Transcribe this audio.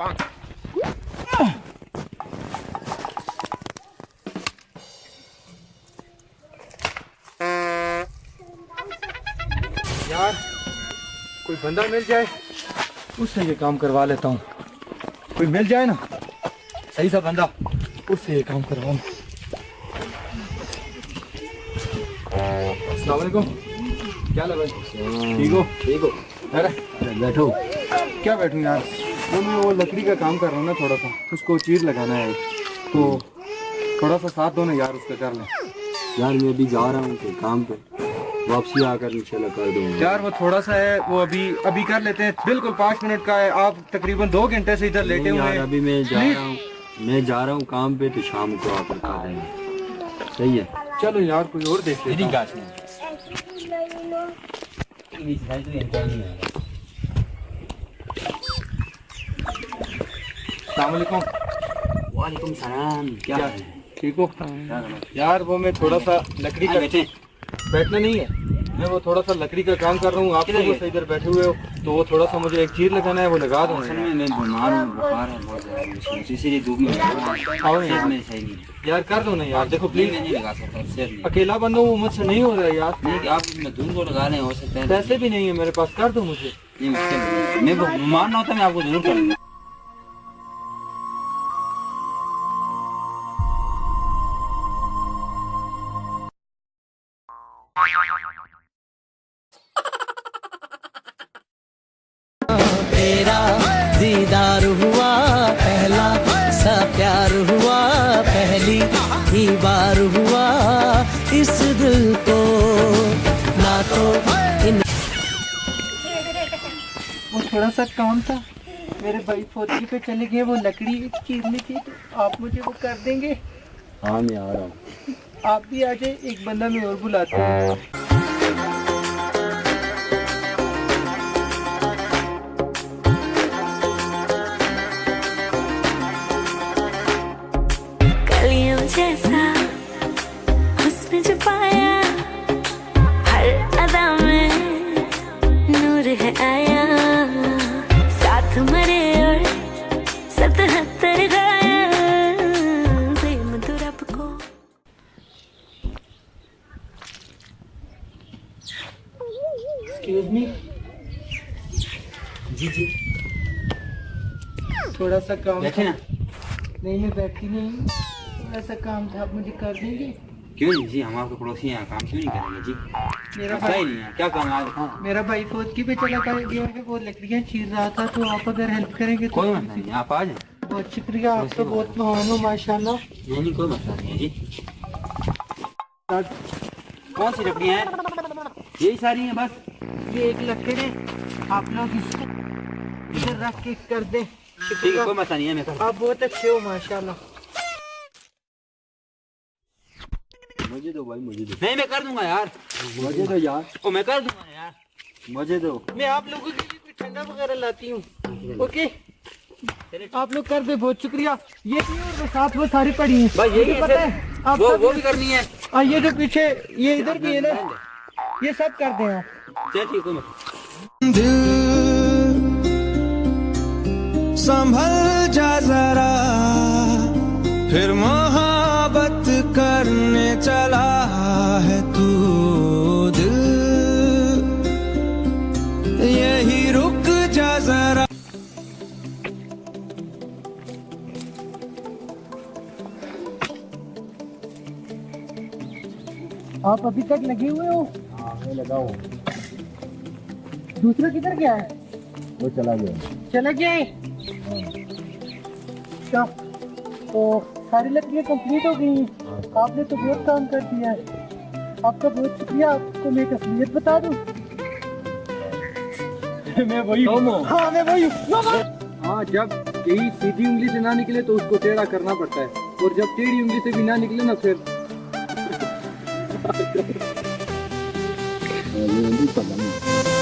यार कोई बंदा मिल जाए? उससे ये काम करवा लेता हूँ। कोई मिल जाए ना? सही सा बंदा उससे ये काम करवाऊँ। क्या लगा? ठीक हो? ठीक हो। अरे बैठो। क्या बैठूं यार? वो मैं वो लकड़ी का काम कर रहा हूँ ना थोड़ा सा। उसको चीर लगाना है। तो थोड़ा सा साथ दो ना यार उसका कर लें। यार मैं अभी जा रहा हूँ काम पे। वापसी आकर इंशाल्लाह कर दूँगा। यार वो थोड़ा सा है वो अभी अभी कर लेते हैं। बिल्कुल पाँच मिनट का है। आप तकरीबन दो घंटे से इधर लेटे हुए हैं। अभी मैं जा रहा हूँ। मैं जा रहा हूँ काम पे तो शाम को आकर कर देंगे सही है? चलो यार कोई और देख लेते हैं। अस्सलाम वालेकुम सलाम क्या? है? ठीक हो? यार वो मैं थोड़ा सा लकड़ी हाँ, का बैठे। बैठना नहीं है। मैं वो थोड़ा सा लकड़ी का काम कर रहा हूँ। आप लोग? इधर बैठे हुए हो तो वो थोड़ा सा मुझे एक चीर लगाना है वो लगा दो। मैं बीमार हूँ है इसीलिए धूप में हूँ। यार है कर दो ना यार देखो प्लीज़ नहीं लगा सकता अकेला बंदा वो मुझसे नहीं हो रहा है यार। आप धूप को लगा रहे हो सकता है। पैसे भी नहीं है मेरे पास कर दो मुझे। मैं बीमार ना होता मैं आपको ज़रूर करूँगा तेरा दीदार हुआ पहला सा प्यार हुआ पहली ही बार हुआ इस दिल को। ना तो इन वो थोड़ा सा काम था मेरे भाई फौजी पे चले गए वो लकड़ी चीरनी थी तो आप मुझे वो कर देंगे? हाँ मैं आ रहा हूँ। आप भी आ जाए एक बंदा मैं और बुलाता हूँ। हुस्न पाया हर अदा में नूर है आया। साथ मरे और सतहत्तर प्रेम को एक्सक्यूज मी जी जी। थोड़ा सा काम बैठे ना। नहीं मैं बैठी नहीं। थोड़ा सा काम था। आप मुझे कर देंगे? क्यों नहीं जी? हम आपके पड़ोसी हैं काम क्यों नहीं करेंगे जी? मेरा भाई नहीं है क्या काम आज? हाँ। मेरा भाई फौजी पे चला गया है वो लकड़ियाँ चीर रहा था तो आप अगर हेल्प करेंगे तो कोई मसला नहीं आप आ जाए। बहुत शुक्रिया आप तो बहुत महान हो माशाल्लाह। नहीं नहीं कोई मसला नहीं है जी। कौन सी लकड़ियाँ हैं? यही सारी हैं बस। ये एक लकड़ी है आप लोग इसको इधर रख के कर दें। ठीक है कोई मसला नहीं है मैं आप बहुत अच्छे हो माशाल्लाह। मुझे दो भाई मुझे दो नहीं मैं कर दूँगा यार। मुझे तो यार। ओ मैं कर दूँगा यार। मुझे दो। मैं आप लोगों के लिए कोई ठंडा वगैरह लाती हूँ। ओके? आप लोग कर दे बहुत शुक्रिया। ये भी और साथ वो सारी पड़ी हैं। भाई यही मुझे पता है आप वो वो भी करनी है। हाँ ये जो पीछे ये इधर भी है ना? ये सब कर दे आप। ठीक मसला संभल है तू दिल। यही रुक जा जरा। आप अभी तक लगे हुए हो? मैं लगा लगाओ दूसरा किधर गया है? वो चला गया। चला गया है? क्या तो सारी लकड़ियाँ कंप्लीट हो गई आपने तो बहुत काम कर दिया है। आपका बहुत शुक्रिया आपको मैं एक असलियत बता दूँ। मैं वही हूँ। हाँ मैं वही हूँ। हाँ जब यही सीधी उंगली से ना निकले तो उसको टेढ़ा करना पड़ता है। और जब टेढ़ी उंगली से भी ना निकले ना फिर। पता नहीं